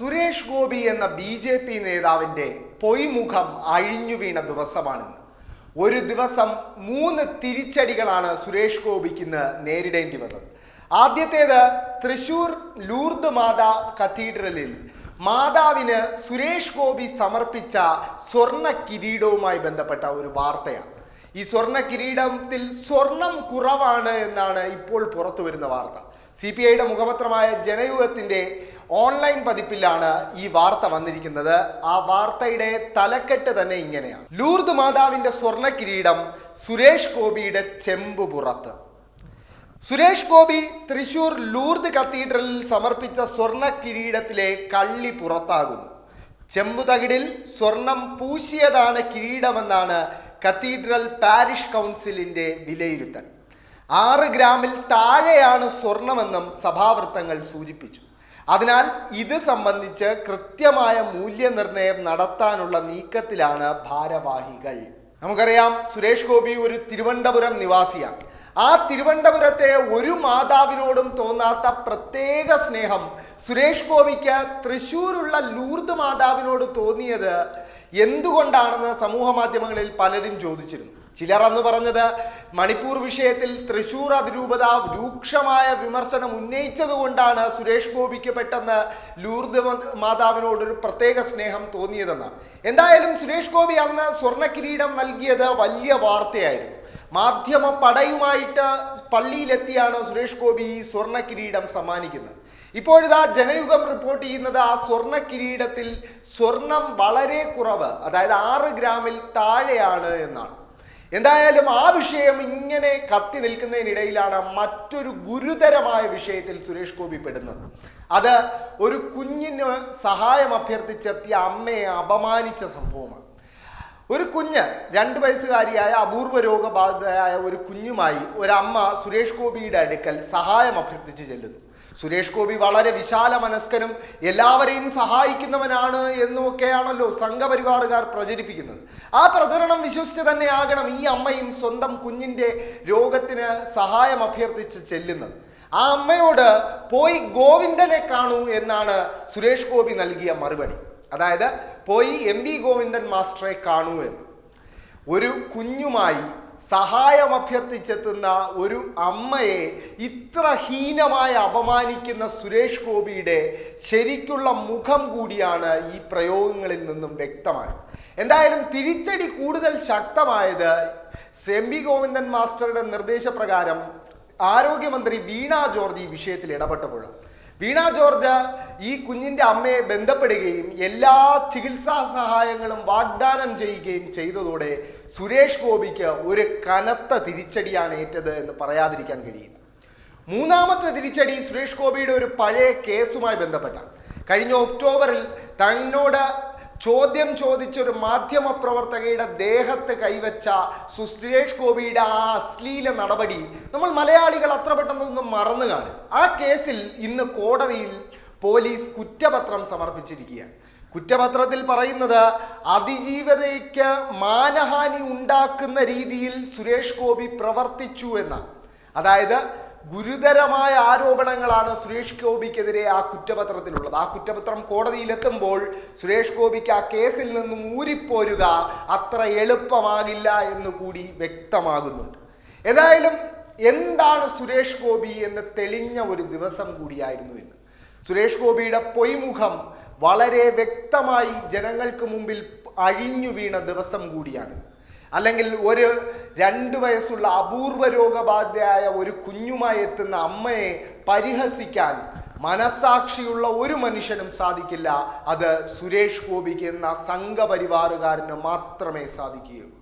സുരേഷ് ഗോപി എന്ന B J P നേതാവിന്റെ പൊയ്മുഖം അഴിഞ്ഞു വീണ ദിവസമാണിന്ന്. ഒരു ദിവസം മൂന്ന് തിരിച്ചടികളാണ് സുരേഷ് ഗോപിക്ക് ഇന്ന് നേരിടേണ്ടി വന്നത്. ആദ്യത്തേത് തൃശൂർ ലൂർദ് മാതാ കത്തീഡ്രലിൽ മാതാവിന് സുരേഷ് ഗോപി സമർപ്പിച്ച സ്വർണ കിരീടവുമായി ബന്ധപ്പെട്ട ഒരു വാർത്തയാണ്. ഈ സ്വർണ കിരീടത്തിൽ സ്വർണം കുറവാണ് എന്നാണ് ഇപ്പോൾ പുറത്തു വരുന്ന വാർത്ത. സി പി ഐയുടെ മുഖപത്രമായ ജനയുഗത്തിന്റെ ഓൺലൈൻ പതിപ്പിലാണ് ഈ വാർത്ത വന്നിരിക്കുന്നത്. ആ വാർത്തയുടെ തലക്കെട്ട് തന്നെ ഇങ്ങനെയാണ്. ലൂർദ് മാതാവിന്റെ സ്വർണ കിരീടം സുരേഷ് ഗോപിയുടെ ചെമ്പ് പുറത്ത്. സുരേഷ് ഗോപി തൃശൂർ ലൂർദ് കത്തീഡ്രലിൽ സമർപ്പിച്ച സ്വർണ കിരീടത്തിലെ കള്ളി പുറത്താകുന്നു. ചെമ്പുതകിടിൽ സ്വർണം പൂശിയതാണ് കിരീടമെന്നാണ് കത്തീഡ്രൽ പാരിഷ് കൗൺസിലിന്റെ വിലയിരുത്തൽ. ആറ് ഗ്രാമിൽ താഴെയാണ് സ്വർണമെന്നും സഭാവൃത്തങ്ങൾ സൂചിപ്പിച്ചു. അതിനാൽ ഇത് സംബന്ധിച്ച് കൃത്യമായ മൂല്യനിർണയം നടത്താനുള്ള നീക്കത്തിലാണ് ഭാരവാഹികൾ. നമുക്കറിയാം സുരേഷ് ഗോപി ഒരു തിരുവനന്തപുരം നിവാസിയാണ്. ആ തിരുവനന്തപുരത്തെ ഒരു മാതാവിനോടും തോന്നാത്ത പ്രത്യേക സ്നേഹം സുരേഷ് ഗോപിക്ക് തൃശ്ശൂരുള്ള ലൂർദ് മാതാവിനോട് തോന്നിയത് എന്തുകൊണ്ടാണെന്ന് സമൂഹ മാധ്യമങ്ങളിൽ പലരും ചോദിച്ചിരുന്നു. ചിലർ അന്ന് പറഞ്ഞത് മണിപ്പൂർ വിഷയത്തിൽ തൃശൂർ അതിരൂപത രൂക്ഷമായ വിമർശനം ഉന്നയിച്ചത് കൊണ്ടാണ് സുരേഷ് ഗോപിക്ക് പെട്ടെന്ന് ലൂർദ് മാതാവിനോട് ഒരു പ്രത്യേക സ്നേഹം തോന്നിയതെന്നാണ്. എന്തായാലും സുരേഷ് ഗോപി അന്ന് സ്വർണ കിരീടം നൽകിയത് വലിയ വാർത്തയായിരുന്നു. മാധ്യമ പടയുമായിട്ട് പള്ളിയിലെത്തിയാണ് സുരേഷ് ഗോപി ഈ സ്വർണ കിരീടം സമ്മാനിക്കുന്നത്. ഇപ്പോഴിതാ ജനയുഗം റിപ്പോർട്ട് ചെയ്യുന്നത് ആ സ്വർണ കിരീടത്തിൽ സ്വർണം വളരെ കുറവ് അതായത് ആറ് ഗ്രാമിൽ താഴെയാണ് എന്നാണ്. എന്തായാലും ആ വിഷയം ഇങ്ങനെ കത്തി നിൽക്കുന്നതിനിടയിലാണ് മറ്റൊരു ഗുരുതരമായ വിഷയത്തിൽ സുരേഷ് ഗോപി പെടുന്നത്. അത് ഒരു കുഞ്ഞിന് സഹായം അഭ്യർത്ഥിച്ചെത്തിയ അമ്മയെ അപമാനിച്ച സംഭവമാണ്. ഒരു കുഞ്ഞ് രണ്ട് വയസ്സുകാരിയായ അപൂർവ രോഗബാധിതയായ ഒരു കുഞ്ഞുമായി ഒരമ്മ സുരേഷ് ഗോപിയുടെ അടുക്കൽ സഹായം അഭ്യർത്ഥിച്ചു ചെല്ലുന്നു. സുരേഷ് ഗോപി വളരെ വിശാല മനസ്കനും എല്ലാവരെയും സഹായിക്കുന്നവനാണ് എന്നൊക്കെയാണല്ലോ സംഘപരിവാറുകാർ പ്രചരിപ്പിക്കുന്നത്. ആ പ്രചരണം വിശ്വസിച്ച് തന്നെയാകണം ഈ അമ്മയും സ്വന്തം കുഞ്ഞിന്റെ രോഗത്തിന് സഹായം അഭ്യർത്ഥിച്ച് ചെല്ലുന്നത്. ആ അമ്മയോട് പോയി ഗോവിന്ദനെ കാണൂ എന്നാണ് സുരേഷ് ഗോപി നൽകിയ മറുപടി. അതായത് പോയി എം വി ഗോവിന്ദൻ മാസ്റ്ററെ കാണൂ എന്ന്. ഒരു കുഞ്ഞുമായി സഹായം അഭ്യർത്ഥിച്ചെത്തുന്ന ഒരു അമ്മയെ ഇത്ര ഹീനമായി അപമാനിക്കുന്ന സുരേഷ് ഗോപിയുടെ ശരിക്കുള്ള മുഖം കൂടിയാണ് ഈ പ്രയോഗങ്ങളിൽ നിന്നും വ്യക്തമായത് എന്തായാലും തിരിച്ചടി കൂടുതൽ ശക്തമായത് എം വി ഗോവിന്ദൻ മാസ്റ്ററുടെ നിർദ്ദേശപ്രകാരം ആരോഗ്യമന്ത്രി വീണ ജോർജ് ഈ വിഷയത്തിൽ ഇടപെട്ടപ്പോഴാണ്. വീണ ജോർജ് ഈ കുഞ്ഞിന്റെ അമ്മയെ ബന്ധപ്പെടുകയും എല്ലാ ചികിത്സാ സഹായങ്ങളും വാഗ്ദാനം ചെയ്യുകയും ചെയ്തതോടെ സുരേഷ് ഗോപിക്ക് ഒരു കനത്ത തിരിച്ചടിയാണ് ഏറ്റത് എന്ന് പറയാതിരിക്കാൻ കഴിയില്ല. മൂന്നാമത്തെ തിരിച്ചടി സുരേഷ് ഗോപിയുടെ ഒരു പഴയ കേസുമായി ബന്ധപ്പെട്ടാണ്. കഴിഞ്ഞ ഒക്ടോബറിൽ തന്നോട് ചോദ്യം ചോദിച്ചൊരു മാധ്യമ പ്രവർത്തകയുടെ ദേഹത്ത് കൈവച്ച സുരേഷ് ഗോപിയുടെ ആ അശ്ലീല നടപടി നമ്മൾ മലയാളികൾ അത്ര പെട്ടെന്നൊന്നും മറന്നു കാണും. ആ കേസിൽ ഇന്ന് കോടതിയിൽ പോലീസ് കുറ്റപത്രം സമർപ്പിച്ചിരിക്കുകയാണ്. കുറ്റപത്രത്തിൽ പറയുന്നത് അതിജീവതയ്ക്ക് മാനഹാനി ഉണ്ടാക്കുന്ന രീതിയിൽ സുരേഷ് ഗോപി പ്രവർത്തിച്ചു എന്നാണ്. അതായത് ഗുരുതരമായ ആരോപണങ്ങളാണ് സുരേഷ് ഗോപിക്കെതിരെ ആ കുറ്റപത്രത്തിലുള്ളത്. ആ കുറ്റപത്രം കോടതിയിലെത്തുമ്പോൾ സുരേഷ് ഗോപിക്ക് ആ കേസിൽ നിന്നും ഊരിപ്പോരുക അത്ര എളുപ്പമാകില്ല എന്ന് കൂടി വ്യക്തമാകുന്നുണ്ട്. ഏതായാലും എന്താണ് സുരേഷ് ഗോപി എന്ന് തെളിഞ്ഞ ഒരു ദിവസം കൂടിയായിരുന്നു ഇന്ന്. സുരേഷ് ഗോപിയുടെ പൊയ്മുഖം വളരെ വ്യക്തമായി ജനങ്ങൾക്ക് മുമ്പിൽ അഴിഞ്ഞു വീണ ദിവസം കൂടിയാണ് അല്ലെങ്കിൽ ഒരു രണ്ട് വയസ്സുള്ള അപൂർവ രോഗബാധയായ ഒരു കുഞ്ഞുമായി എത്തുന്ന അമ്മയെ പരിഹസിക്കാൻ മനസാക്ഷിയുള്ള ഒരു മനുഷ്യനും സാധിക്കില്ല. അത് സുരേഷ് ഗോപിക്ക് എന്ന സംഘപരിവാറുകാരന് മാത്രമേ സാധിക്കുകയുള്ളൂ.